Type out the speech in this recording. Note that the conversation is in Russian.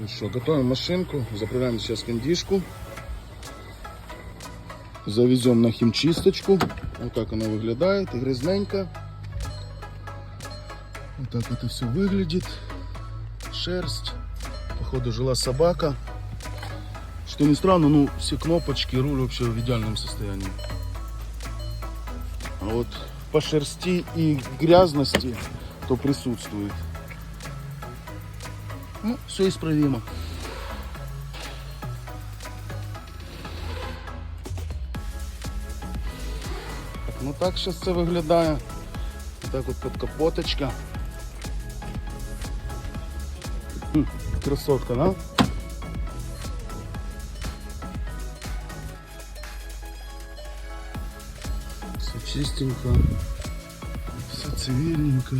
Ну что, готовим машинку, заправляем сейчас кондишку. Завезем на химчисточку. Вот так она выглядает, и грязненько. Вот так это все выглядит. Шерсть. Походу жила собака. Что не странно, ну все кнопочки, руль вообще в идеальном состоянии. А вот по шерсти и грязности то присутствует. Ну, все исправимо. Ну так зараз це виглядає. Так от під капоточка. Хм, красотка, да? Все чистенько, все цивильненько.